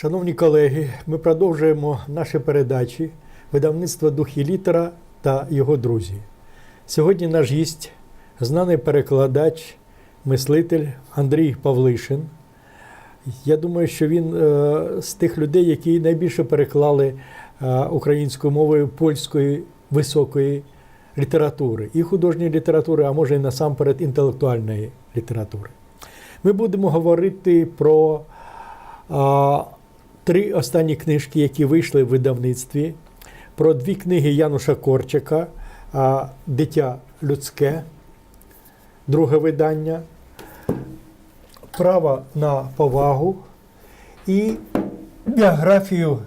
Шановні колеги, ми продовжуємо наші передачі видавництва Дух і літера та його друзі. Сьогодні наш гість, знаний перекладач, мислитель Андрій Павлишин. Я думаю, що він е, з тих людей, які найбільше переклали е, українською мовою польської високої літератури, і художньої літератури, а може і насамперед інтелектуальної літератури. Ми будемо говорити про а, три останні книжки, які вийшли в видавництві, про дві книги Януша Корчака Дитя людське, друге видання, Право на повагу і біографію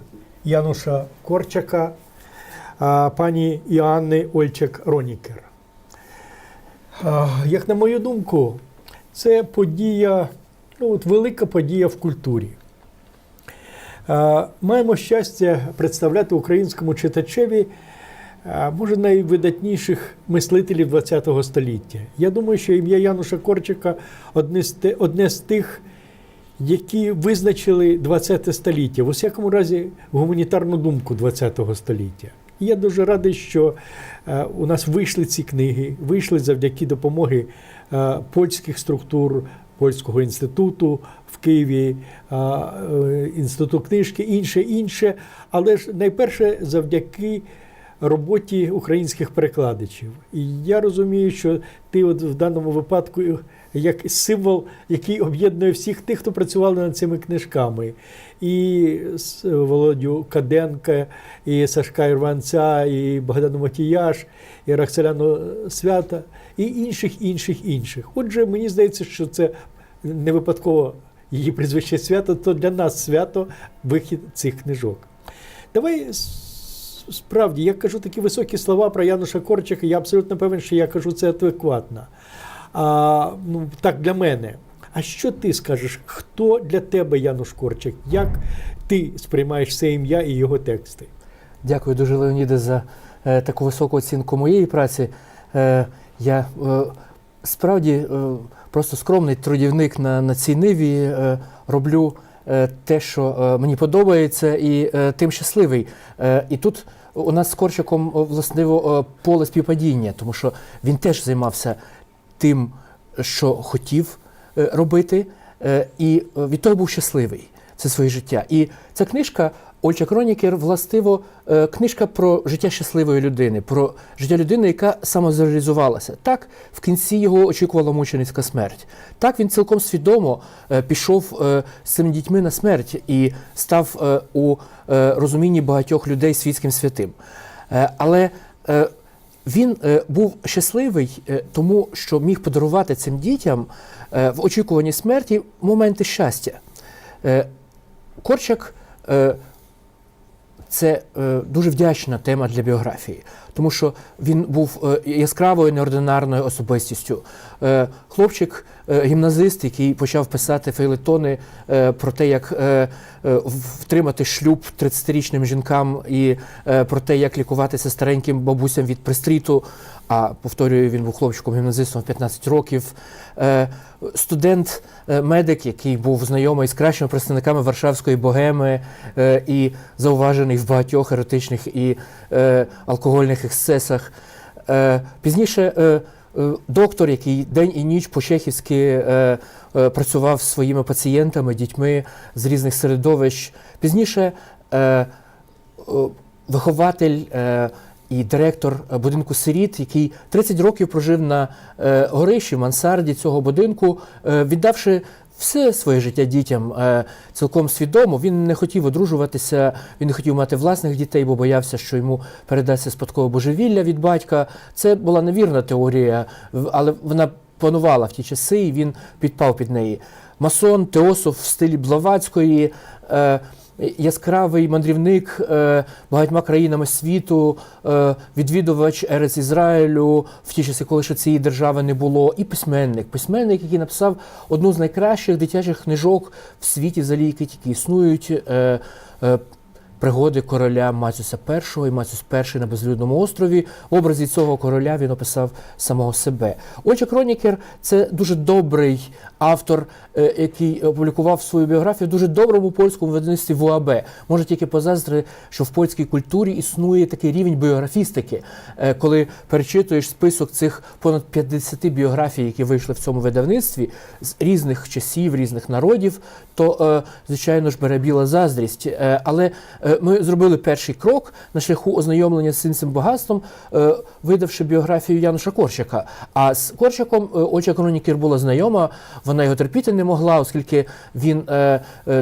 Януша Корчака пані Іоанни Ольчак-Ронікер. Як на мою думку, це подія, ну, от велика подія в культурі. Е, Маємо щастя представляти українському читачеві, е, може, найвидатніших мислителів ХХ століття. Я думаю, що ім'я Януша Корчика одне з, тих, які визначили ХХ століття, в усякому разі, гуманітарну думку ХХ століття. І я дуже радий, що е, у нас вийшли ці книги, вийшли завдяки допомоги польських структур, польського інституту в Києві, е, інституту книжки, інше, інше. Але ж найперше завдяки роботі українських перекладачів. І я розумію, що ти от в даному випадку як символ, який об'єднує всіх тих, хто працювали над цими книжками. І Володю Каденка, і Сашка Ірванця, і Богдану Матіяш, і Рахселяну Свята, і інших, інших, інших. Отже, мені здається, що це не випадково її прізвище свято, то для нас свято вихід цих книжок. Давай справді, я кажу такі високі слова про Януша Корчика, я абсолютно певен, що я кажу це адекватно. А, ну, так для мене. А що ти скажеш? Хто для тебе Януш Корчик? Як ти сприймаєш це ім'я і його тексти? Дякую дуже, Леоніде, за е, таку високу оцінку моєї праці. Е, я е, справді е, просто скромний трудівник на, на цій ниві. Е, роблю е, те, що е, мені подобається, і е, тим щасливий. Е, і тут у нас з Корчаком е, власниво е, поле співпадіння, тому що він теж займався тим, що хотів е, робити, е, і е, від того був щасливий. Це своє життя. І ця книжка Ольча Кронікер, властиво, книжка про життя щасливої людини, про життя людини, яка самозреалізувалася. Так, в кінці його очікувала мученицька смерть. Так він цілком свідомо пішов з цими дітьми на смерть і став у розумінні багатьох людей світським святим. Але він е, був щасливий, е, тому що міг подарувати цим дітям е, в очікуванні смерті моменти щастя. Корчак це е, дуже вдячна тема для біографії, тому що він був е, яскравою неординарною особистістю. Е, хлопчик, гімназист, який почав писати фейлетони про те, як втримати шлюб 30-річним жінкам і про те, як лікуватися стареньким бабусям від пристріту. А повторюю, він був хлопчиком гімназистом в 15 років. Е, студент, е, медик, який був знайомий з кращими представниками Варшавської богеми е, і зауважений в багатьох еротичних і алкогольних ексцесах. Пізніше доктор, який день і ніч по-чехівськи працював зі своїми пацієнтами, дітьми з різних середовищ. Пізніше вихователь і директор е, будинку сиріт, який 30 років прожив на е, горищі, мансарді цього будинку, е, віддавши все своє життя дітям цілком свідомо. Він не хотів одружуватися, він не хотів мати власних дітей, бо боявся, що йому передасться спадкове божевілля від батька. Це була невірна теорія, але вона панувала в ті часи, і він підпав під неї. Масон, теософ в стилі Блаватської. Е, яскравий мандрівник е, багатьма країнами світу, е, відвідувач Ерес Ізраїлю в ті часи, коли ще цієї держави не було, і письменник. Письменник, який написав одну з найкращих дитячих книжок в світі взагалі, які тільки існують. Пригоди короля Мацюса І і Мацюс І на безлюдному острові. В образі цього короля він описав самого себе. Отже, Кронікер це дуже добрий автор, е, який опублікував свою біографію в дуже доброму польському видавництві ВУАБ. Може тільки позаздрити, що в польській культурі існує такий рівень біографістики, е, коли перечитуєш список цих понад 50 біографій, які вийшли в цьому видавництві з різних часів, різних народів, то е, звичайно ж бере біла заздрість. Е, Але е, ми зробили перший крок на шляху ознайомлення з цим багатством, видавши біографію Януша Корчака. А з Корчаком Оча Кронікер була знайома, вона його терпіти не могла, оскільки він,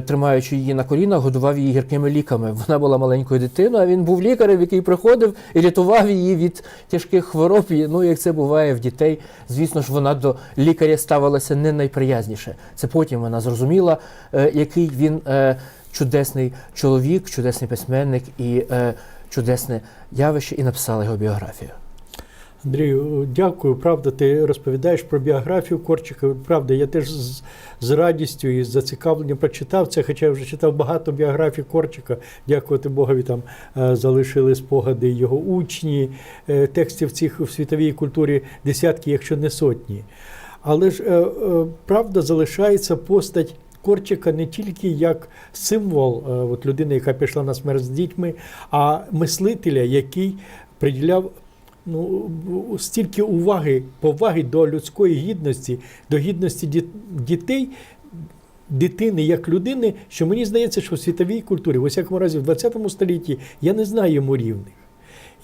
тримаючи її на колінах, годував її гіркими ліками. Вона була маленькою дитиною, а він був лікарем, який приходив і рятував її від тяжких хвороб. Ну, як це буває в дітей, звісно ж, вона до лікаря ставилася не найприязніше. Це потім вона зрозуміла, який він е, чудесний чоловік, чудесний письменник і е, чудесне явище, і написала його біографію. Андрію, дякую. Правда, ти розповідаєш про біографію Корчика. Правда, я теж з, з радістю і з зацікавленням прочитав це, хоча я вже читав багато біографій Корчика. Дякувати Богові, там е, залишили спогади його учні, е, текстів цих в світовій культурі десятки, якщо не сотні. Але ж е, е, правда залишається постать. Корчика не тільки як символ е, от людини, яка пішла на смерть з дітьми, а мислителя, який приділяв ну, стільки уваги, поваги до людської гідності, до гідності дітей, дитини як людини, що мені здається, що в світовій культурі, в усякому разі, в 20 столітті, я не знаю йому рівних.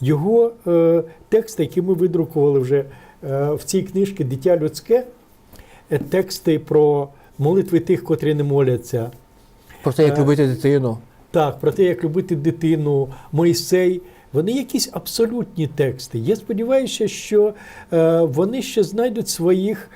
Його е, тексти, які ми видрукували вже е, в цій книжці Дитя людське, е, тексти про молитви тих, котрі не моляться. Про те, як Е, любити дитину. Так, про те, як любити дитину, Мойсей. Вони якісь абсолютні тексти. Я сподіваюся, що е, вони ще знайдуть своїх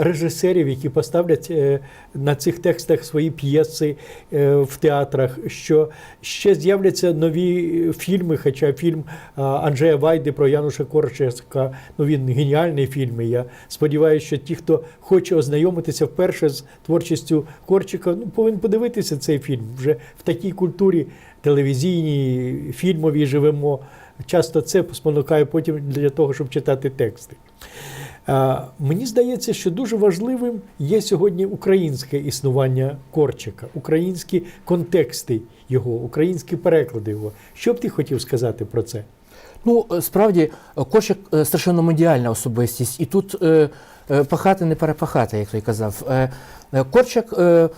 режисерів, які поставлять е, на цих текстах свої п'єси е, в театрах, що ще з'являться нові фільми, хоча фільм е, Анджея Вайди про Януша Корчака, ну він геніальний фільм. і Я сподіваюся, що ті, хто хоче ознайомитися вперше з творчістю Корчика, ну, повинен подивитися цей фільм. Вже в такій культурі телевізійній, фільмовій живемо. Часто це спонукає потім для того, щоб читати тексти. Мені здається, що дуже важливим є сьогодні українське існування Корчика, українські контексти його, українські переклади його. Що б ти хотів сказати про це? Ну, е, справді, Корчик Кошик е, страшенно медіальна особистість, і тут е, е, пахати не перепахати, як той казав. Е, е, Корчак е, е,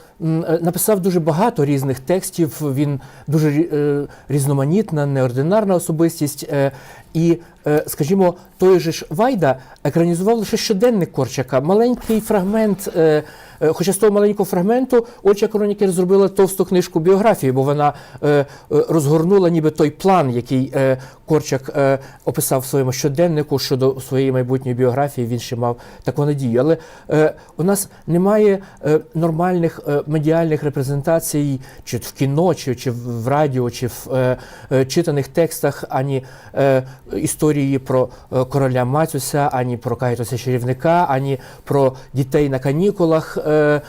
написав дуже багато різних текстів. Він дуже е, різноманітна, неординарна особистість. Е, і, е, скажімо, той же ж Вайда екранізував лише щоденник Корчака, маленький фрагмент. Е, е, Хоча з того маленького фрагменту Оча Кронікер зробила товсту книжку біографії, бо вона е, е, розгорнула ніби той план, який е, Корчак е, описав в своєму щоденнику щодо своєї майбутньої біографії. Він ще мав таку надію. Але е, у нас немає е, нормальних е, медіальних репрезентацій, чи в кіно, чи, чи в радіо, чи в е, е, читаних текстах ані е, історії про е, короля Мацюся, ані про Кайтуса чарівника, ані про дітей на канікулах, е,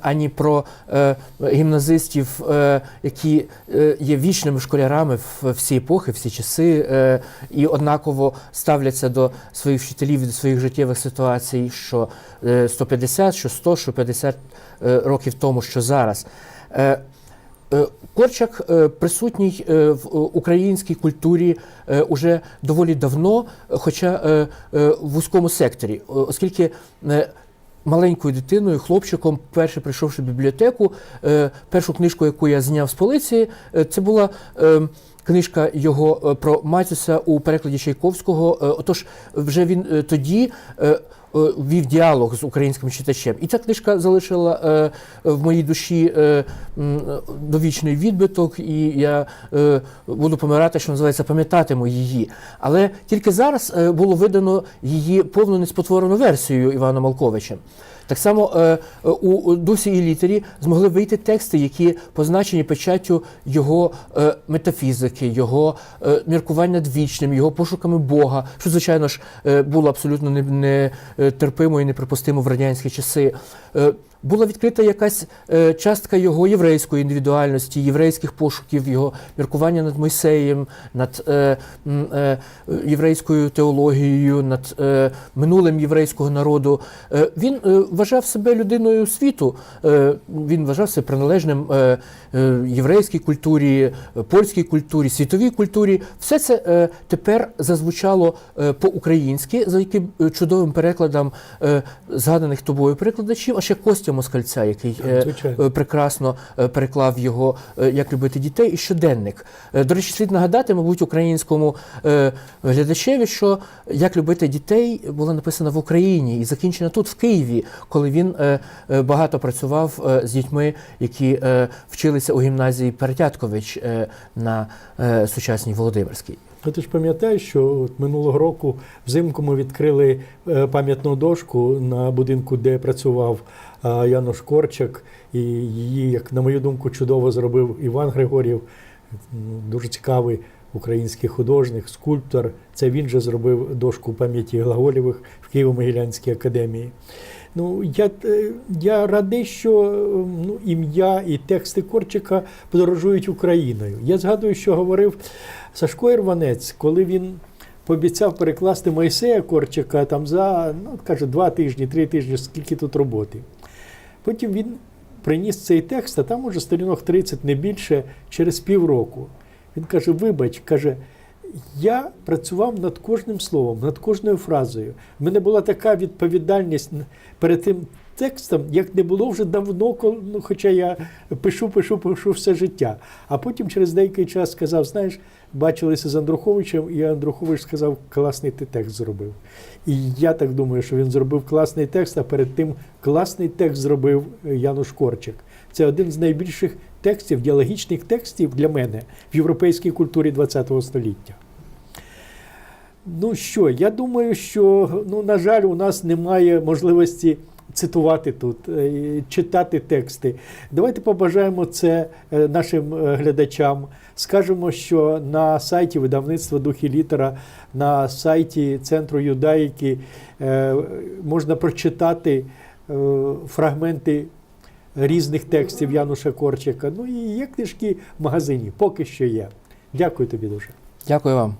ані про е, гімназистів, е, які е, є вічними школярами в всі епохи, всі часи, е, і однаково ставляться до своїх вчителів, до своїх життєвих ситуацій, що е, 150, що 100, що 50 е, років тому, що зараз. Е, Е, Корчак е, присутній е, в е, українській культурі е, уже доволі давно, е, хоча е, е, в вузькому секторі, Е, оскільки е, маленькою дитиною, хлопчиком, перше прийшовши в бібліотеку, е, першу книжку, яку я зняв з полиці, е, це була. е, Книжка його е, про Матюса у перекладі Чайковського. Е, Отож, вже він е, тоді е, е, вів діалог з українським читачем. І ця книжка залишила е, в моїй душі е, довічний відбиток, і я е, буду помирати, що називається, пам'ятатиму її. Але тільки зараз е, було видано її повну неспотворену версію Івана Малковичем. Так само е, е, у дусі і літері змогли вийти тексти, які позначені печаттю його е, метафізики, його е, міркувань над вічним, його пошуками Бога, що, звичайно ж, е, було абсолютно нетерпимо не, е, і неприпустимо в радянські часи. Е, була відкрита якась е, частка його єврейської індивідуальності, єврейських пошуків, його міркування над Мойсеєм, над е, е, єврейською теологією, над е, минулим єврейського народу. Е, він е, вважав себе людиною світу. Е, він вважав себе приналежним е, єврейській культурі, е, польській культурі, світовій культурі. Все це е, тепер зазвучало е, по-українськи, за яким е, чудовим перекладом е, згаданих тобою перекладачів, а ще Костя Москальця, який е, Звичайно. е, прекрасно е, переклав його е, як любити дітей і щоденник. Е, До речі, слід нагадати, мабуть, українському е, глядачеві, що як любити дітей було написано в Україні і закінчено тут, в Києві, коли він е, е, багато працював е, з дітьми, які е, вчилися у гімназії Перетяткович е, на е, сучасній Володимирській. Ти ж пам'ятаєш, що минулого року взимку ми відкрили е, пам'ятну дошку на будинку, де працював Янош Корчак, і її, як на мою думку, чудово зробив Іван Григорів, дуже цікавий український художник, скульптор. Це він же зробив дошку пам'яті Глаголєвих в Києво-Могилянській академії. Ну, я, е, я радий, що ну, ім'я і тексти Корчика подорожують Україною. Я згадую, що говорив Сашко Ірванець, коли він пообіцяв перекласти Мойсея Корчика там за ну, каже, два тижні, три тижні, скільки тут роботи. Потім він приніс цей текст, а там уже сторінок 30 не більше через півроку. Він каже: Вибач, каже, я працював над кожним словом, над кожною фразою. В мене була така відповідальність перед тим текстом, як не було вже давно, ну, хоча я пишу, пишу, пишу все життя. А потім через деякий час сказав: знаєш, бачилися з Андруховичем, і Андрухович сказав, класний ти текст зробив. І я так думаю, що він зробив класний текст, а перед тим класний текст зробив е, Януш Корчик. Це один з найбільших текстів, діалогічних текстів для мене в європейській культурі ХХ століття. Ну що, я думаю, що, ну, на жаль, у нас немає можливості цитувати тут, е, читати тексти. Давайте побажаємо це е, нашим е, глядачам. Скажемо, що на сайті видавництва Дух і літера, на сайті Центру юдаїки можна прочитати фрагменти різних текстів Януша Корчика. Ну і є книжки в магазині, поки що є. Дякую тобі дуже. Дякую вам.